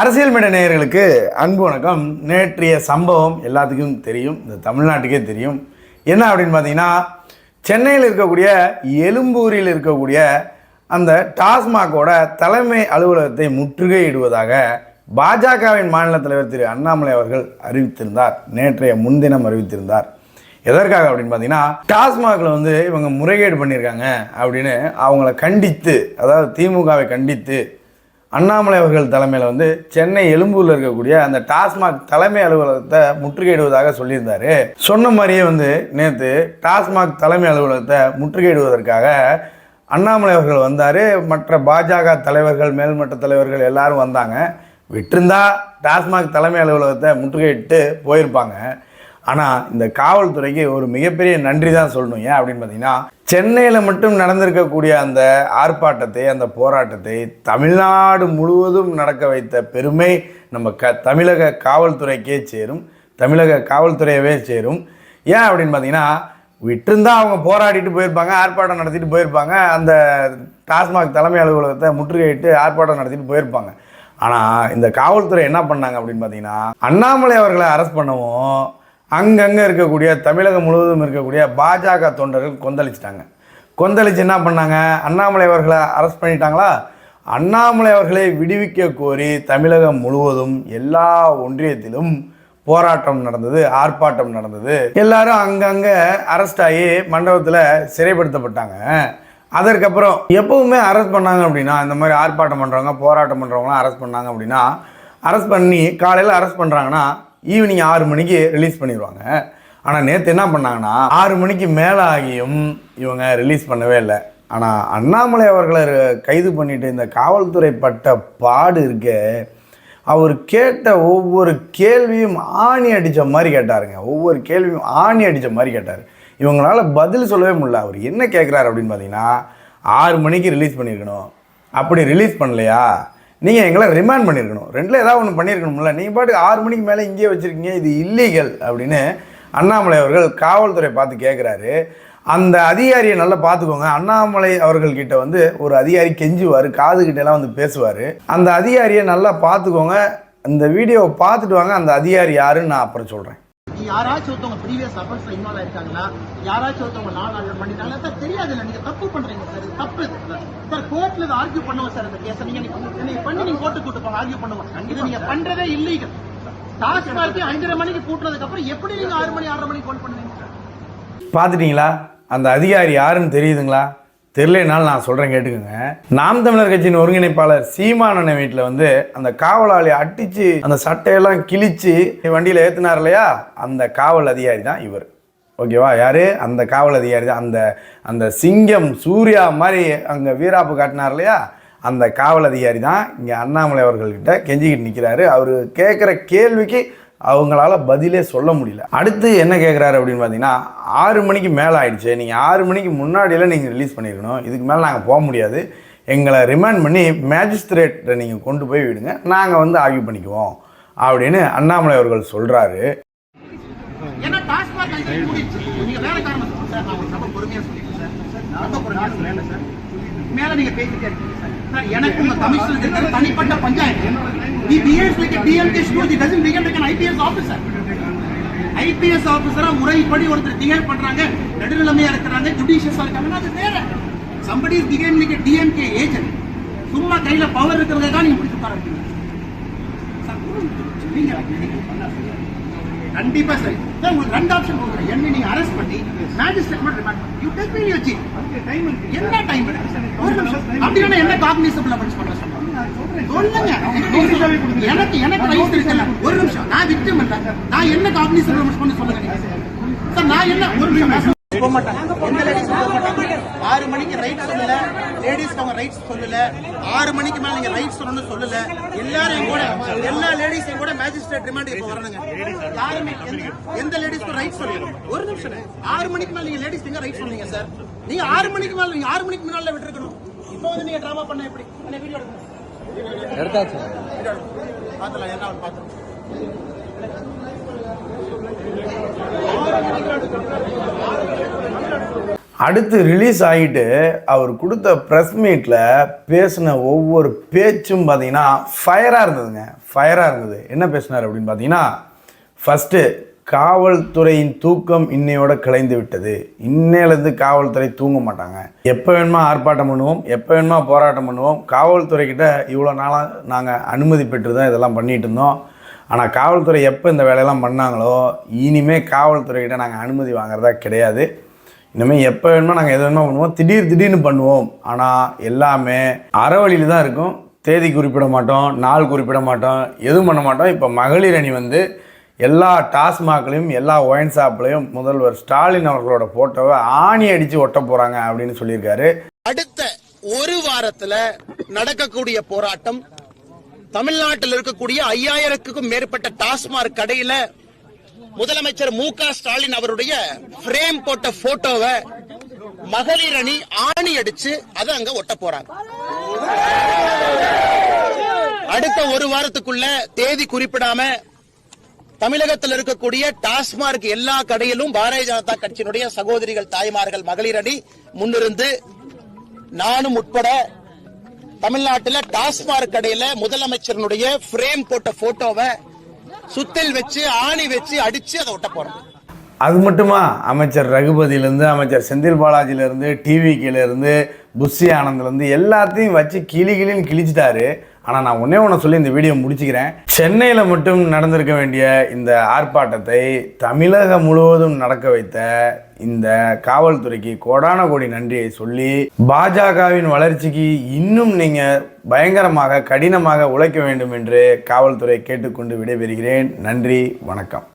அரசியல் மேடை நேயர்களுக்கு அன்பு வணக்கம். நேற்றைய சம்பவம் எல்லாத்துக்கும் தெரியும். இந்த தமிழ்நாட்டுக்கே தெரியும். என்ன அப்படின்னு பார்த்தீங்கன்னா சென்னையில் இருக்கக்கூடிய எழும்பூரில் இருக்கக்கூடிய அந்த டாஸ்மாகோட தலைமை அலுவலகத்தை முற்றுகையிடுவதாக பாஜகவின் மாநில தலைவர் திரு அண்ணாமலை அவர்கள் அறிவித்திருந்தார். நேற்றைய முன்தினம் அறிவித்திருந்தார். எதற்காக அப்படின்னு பார்த்தீங்கன்னா டாஸ்மாகில் வந்து இவங்க முறைகேடு பண்ணியிருக்காங்க அப்படின்னு அவங்கள கண்டித்து அதாவது திமுகவை கண்டித்து அண்ணாமலை அவர்கள் தலைமையில் வந்து சென்னை எழும்பூரில் இருக்கக்கூடிய அந்த டாஸ்மாக் தலைமை அலுவலகத்தை முற்றுகையிடுவதாக சொல்லியிருந்தார். சொன்ன மாதிரியே வந்து நேற்று டாஸ்மாக் தலைமை அலுவலகத்தை முற்றுகையிடுவதற்காக அண்ணாமலை அவர்கள் வந்தார். மற்ற பாஜக தலைவர்கள் மேல்மட்ட தலைவர்கள் எல்லாரும் வந்தாங்க. விட்டிருந்தா டாஸ்மாக் தலைமை அலுவலகத்தை முற்றுகையிட்டு போயிருப்பாங்க. ஆனால் இந்த காவல்துறைக்கு ஒரு மிகப்பெரிய நன்றி தான் சொல்லணும். ஏன் அப்படின்னு பார்த்தீங்கன்னா சென்னையில் மட்டும் நடந்திருக்கக்கூடிய அந்த ஆர்ப்பாட்டத்தை அந்த போராட்டத்தை தமிழ்நாடு முழுவதும் நடக்க வைத்த பெருமை நம்ம க தமிழக காவல்துறைக்கே சேரும். தமிழக காவல்துறையவே சேரும். ஏன் அப்படின்னு பார்த்தீங்கன்னா விட்டிருந்தா அவங்க போராடிட்டு போயிருப்பாங்க ஆர்ப்பாட்டம் நடத்திட்டு போயிருப்பாங்க. அந்த டாஸ்மாக் தலைமை அலுவலகத்தை முற்றுகையிட்டு ஆர்ப்பாட்டம் நடத்திட்டு போயிருப்பாங்க. ஆனால் இந்த காவல்துறை என்ன பண்ணாங்க அப்படின்னு பார்த்தீங்கன்னா அண்ணாமலை அவர்களை அரெஸ்ட் பண்ணவும் அங்கங்கே இருக்கக்கூடிய தமிழகம் முழுவதும் இருக்கக்கூடிய பாஜக தொண்டர்கள் கொந்தளிச்சிட்டாங்க. கொந்தளிச்சு என்ன பண்ணாங்க? அண்ணாமலை அவர்களை அரெஸ்ட் பண்ணிட்டாங்களா? அண்ணாமலை அவர்களை விடுவிக்க கோரி தமிழகம் முழுவதும் எல்லா ஒன்றியத்திலும் போராட்டம் நடந்தது ஆர்ப்பாட்டம் நடந்தது. எல்லாரும் அங்கங்கே அரெஸ்ட் ஆகி மண்டபத்தில் சிறைப்படுத்தப்பட்டாங்க. அதற்கப்புறம் எப்பவுமே அரெஸ்ட் பண்ணாங்க அப்படின்னா இந்த மாதிரி ஆர்ப்பாட்டம் பண்ணுறவங்க போராட்டம் பண்ணுறவங்களாம் அரெஸ்ட் பண்ணாங்க அப்படின்னா அரெஸ்ட் பண்ணி காலையில் அரெஸ்ட் பண்ணுறாங்கன்னா ஈவினிங் ஆறு மணிக்கு ரிலீஸ் பண்ணிடுவாங்க ஆனால் நேற்று என்ன பண்ணாங்கன்னா ஆறு மணிக்கு மேலே ஆகியும் இவங்க ரிலீஸ் பண்ணவே இல்லை. ஆனால் அண்ணாமலை அவர்களை கைது பண்ணிட்டு இந்த காவல்துறை பட்ட பாடு இருக்க அவர் கேட்ட ஒவ்வொரு கேள்வியும் ஆணி அடித்த மாதிரி கேட்டாருங்க. ஒவ்வொரு கேள்வியும் ஆணி அடித்த மாதிரி கேட்டார். இவங்களால பதில் சொல்லவே முடியல. அவர் என்ன கேட்குறாரு அப்படின்னு பார்த்தீங்கன்னா ஆறு மணிக்கு ரிலீஸ் பண்ணியிருக்கணும் அப்படி ரிலீஸ் பண்ணலையா? நீங்கள் எங்களை ரிமாண்ட் பண்ணியிருக்கணும் ரெண்டில் ஏதாவது ஒன்று பண்ணியிருக்கணும்ல நீங்கள் பாட்டுக்கு ஆறு மணிக்கு மேலே இங்கேயே வச்சுருக்கீங்க இது இல்லீகல் அப்படின்னு அண்ணாமலை அவர்கள் காவல்துறை பார்த்து கேட்குறாரு அந்த அதிகாரியை நல்லா பார்த்துக்கோங்க. அண்ணாமலை அவர்கள்கிட்ட வந்து ஒரு அதிகாரி கெஞ்சுவார் காது வந்து பேசுவார். அந்த அதிகாரியை நல்லா பார்த்துக்கோங்க. அந்த வீடியோவை பார்த்துட்டு வாங்க. அந்த அதிகாரி யாருன்னு நான் அப்புறம் சொல்கிறேன் யாராச்சும் ஒருத்தவங்க ப்ரீவியஸ் அஃபென்ஸ்ல இன்வால்வ் ஆயிருக்காங்களா? யாராச்சும் ஒருத்தவங்க நாள் ஆர்டர் பண்ணிட்டாங்களா? சார் தெரியாது இல்ல நீங்க தப்பு பண்றீங்க சார். இது தப்பு. சார் கோர்ட்ல இதை ஆர்கியூ பண்ணுவோம் சார் இந்த கேஸ் நீங்க நீங்க- பண்ணி நீங்க கோர்ட்டு கூட்டு போங்க ஆர்கியூ பண்ணுவோம். இது நீங்க பண்றதே இல்லீகல் டாஸ்மார்க்கு அஞ்சரை மணிக்கு கூட்டுறதுக்கு அப்புறம் எப்படி நீங்க ஆறு மணி ஆறரை மணிக்கு கால் பண்ணுவீங்க சார்? பார்த்துட்டீங்களா? அந்த அதிகாரி யாருன்னு தெரியுதுங்களா? தெரியலனாலும் நான் சொல்கிறேன் கேட்டுக்கோங்க. நாம் தமிழர் கட்சியின் ஒருங்கிணைப்பாளர் சீமானனை வீட்டில் வந்து அந்த காவலாளி அடித்து அந்த சட்டையெல்லாம் கிழிச்சு வண்டியில் ஏற்றினார் இல்லையா? அந்த காவல் அதிகாரி தான் இவர். ஓகேவா? யார்? அந்த காவல் அதிகாரி தான். அந்த அந்த சிங்கம் சூர்யா மாதிரி அங்கே வீராப்பு காட்டினார் இல்லையா? அந்த காவல் அதிகாரி தான் இங்கே அண்ணாமலை அவர்கள்கிட்ட கெஞ்சிக்கிட்டு நிற்கிறாரு அவர் கேட்குற கேள்விக்கு அவங்களால பதிலே சொல்ல முடியல. அடுத்து என்ன கேட்குறாரு அப்படின்னு பார்த்தீங்கன்னா ஆறு மணிக்கு மேலே ஆயிடுச்சு. நீங்கள் ஆறு மணிக்கு முன்னாடியெல்லாம் நீங்கள் ரிலீஸ் பண்ணியிருக்கணும் இதுக்கு மேலே நாங்கள் போக முடியாது. எங்களை ரிமாண்ட் பண்ணி மேஜிஸ்ட்ரேட்டை நீங்கள் கொண்டு போய் விடுங்க. நாங்கள் வந்து ஆகி பண்ணிக்குவோம். அப்படின்னு அண்ணாமலை அவர்கள் சொல்கிறாரு சார் நான் ரொம்ப சொல்லிட்டேன் சார். ரொம்ப பொறுமையா சொல்லிட்டேன் சார். மேல நீங்க பேசிட்டே இருக்கீங்க சார். சார் எனக்கு உங்க கமிஷனர் இருக்கிற தனிப்பட்ட panchayat. The behaves like behave like an IPS officer. IPS ஆபீசரா முறைப்படி ஒருத்தர் பிஹேவ் பண்றாங்க நடுநிலைமையா இருக்கிறாங்க ஜுடிஷியஸா இருக்காங்கன்னா அது வேற. Somebody is behaving like a DMK agent. சும்மா கையில பவர் இருக்கிறதே தான் நீங்க பிடிச்சு வைக்கணும். சார், நீங்க? கண்டிப்பா சரி. சார் உங்களுக்கு ரெண்டு ஆப்ஷன் கொடுக்குறேன். என்ன நீங்க அரெஸ்ட் பண்ணி மேஜிஸ்ட்ரேட் மட்டும் ரிமாண்ட் பண்ணி. யூ டேக் மீ டைம் என்ன டைம் ஒரு நிமிஷம். அப்படின்னா என்ன காக்னிசபிள் அஃபென்ஸ் பண்ண சொல்லுங்க. எனக்கு எனக்கு இருக்குல்ல? ஒரு நிமிஷம். நான் விக்டிம் இல்ல நான் என்ன காக்னிசபிள் அஃபென்ஸ் பண்ண சொல்லுங்க சார் நான் என்ன ஒரு நிமிஷம். போக மாட்டாங்க எந்த லேடிஸ் போக மாட்டாங்க ஆறு மணிக்கு ரைட் சொல்லல. லேடிஸ்க்கு அவங்க ரைட்ஸ் சொல்லல. ஆறு மணிக்கு மேல நீங்க ரைட் சொல்லணும்னு சொல்லல. எல்லாரும் கூட எல்லா லேடிஸையும் கூட மேஜிஸ்ட்ரேட் ரிமாண்ட் இப்போ வரணுங்க யாருமே எந்த- லேடிஸ்க்கும் ரைட் சொல்லல. ஒரு நிமிஷம் ஆறு மணிக்கு மேல நீங்க லேடிஸ் எங்க ரைட் சொன்னீங்க சார் நீங்க ஆறு மணிக்கு மேல நீங்க ஆறு மணிக்கு முன்னால விட்டுருக்கணும். இப்போ வந்து நீங்க டிராமா பண்ண எப்படி? அந்த வீடியோ எடுக்கணும்? எடுத்தாச்சு. என்ன அடுத்து ரிலீஸ் ஆகிட்டு அவர் கொடுத்த ப்ரெஸ் மீட்டில் பேசின ஒவ்வொரு பேச்சும் பார்த்தீங்கன்னா ஃபயராக இருந்ததுங்க. ஃபயராக இருந்தது. என்ன பேசினார் அப்படின்னு பார்த்தீங்கன்னா ஃபஸ்ட்டு காவல்துறையின் தூக்கம் இன்னையோட கலைந்து விட்டது. இன்னையிலேருந்து காவல்துறை தூங்க மாட்டாங்க. எப்போ வேணுமா ஆர்ப்பாட்டம் பண்ணுவோம்? எப்போ வேணுமா போராட்டம் பண்ணுவோம்? காவல்துறைக்கிட்ட இவ்வளோ நாளாக நாங்கள் அனுமதி பெற்று தான் இதெல்லாம் பண்ணிகிட்டு இருந்தோம். ஆனால் காவல்துறை எப்போ இந்த வேலையெல்லாம் பண்ணாங்களோ இனிமே காவல்துறைகிட்ட நாங்கள் அனுமதி வாங்குறதா கிடையாது. இனிமேல் எப்போ வேணுமோ நாங்கள் எது வேணுமோ பண்ணுவோம். திடீர் திடீர்னு பண்ணுவோம். ஆனால் எல்லாமே அறவழியில் தான் இருக்கும். தேதி குறிப்பிட மாட்டோம் நாள் குறிப்பிட மாட்டோம் எதுவும் பண்ண மாட்டோம். இப்போ மகளிர் அணி வந்து எல்லா டாஸ்மாக்லையும் எல்லா ஒயின் ஷாப்லையும் முதல்வர் ஸ்டாலின் அவர்களோட ஃபோட்டோவை ஆணி அடித்து ஒட்ட போகிறாங்க அப்படின்னு சொல்லியிருக்காரு. அடுத்த ஒரு வாரத்தில் நடக்கக்கூடிய போராட்டம் தமிழ்நாட்டில் இருக்கக்கூடிய ஐயாயிரத்துக்கும் மேற்பட்ட டாஸ்மாக் கடையில முதலமைச்சர் மு க ஸ்டாலின் அவருடைய பிரேம் போட்ட போட்டோவை மகளிர் அணி ஆணி அடிச்சு அதை அங்க ஒட்ட போறாங்க. அடுத்த ஒரு வாரத்துக்குள்ள தேதி குறிப்பிடாம தமிழகத்தில் இருக்கக்கூடிய டாஸ்மார்க் எல்லா கடையிலும் பாரதிய ஜனதா கட்சியினுடைய சகோதரிகள் தாய்மார்கள் மகளிர் அணி முன்னிருந்து நானும் உட்பட தமிழ்நாட்டில் டாஸ்மார்க் கடையில முதலமைச்சரனுடைய ஃப்ரேம் போட்ட போட்டோவை சுத்தல் வச்சு ஆணி வச்சு அடிச்சு அதை ஒட்ட போறோம் அது மட்டுமா? அமைச்சர் ரகுபதியிலேருந்து அமைச்சர் செந்தில் பாலாஜியிலேருந்து டிவிக்கிலேருந்து புஷி ஆனந்த்லேருந்து எல்லாத்தையும் வச்சு கிளி கிளின்னு கிழிச்சிட்டாரு. ஆனால் நான் ஒன்றே ஒன்று சொல்லி இந்த வீடியோ முடிச்சுக்கிறேன். சென்னையில் மட்டும் நடந்திருக்க வேண்டிய இந்த ஆர்ப்பாட்டத்தை தமிழகம் முழுவதும் நடக்க வைத்த இந்த காவல்துறைக்கு கோடான கோடி நன்றியை சொல்லி பாஜகவின் வளர்ச்சிக்கு இன்னும் நீங்கள் பயங்கரமாக கடினமாக உழைக்க வேண்டும் என்று காவல்துறை கேட்டுக்கொண்டு விடைபெறுகிறேன். நன்றி வணக்கம்.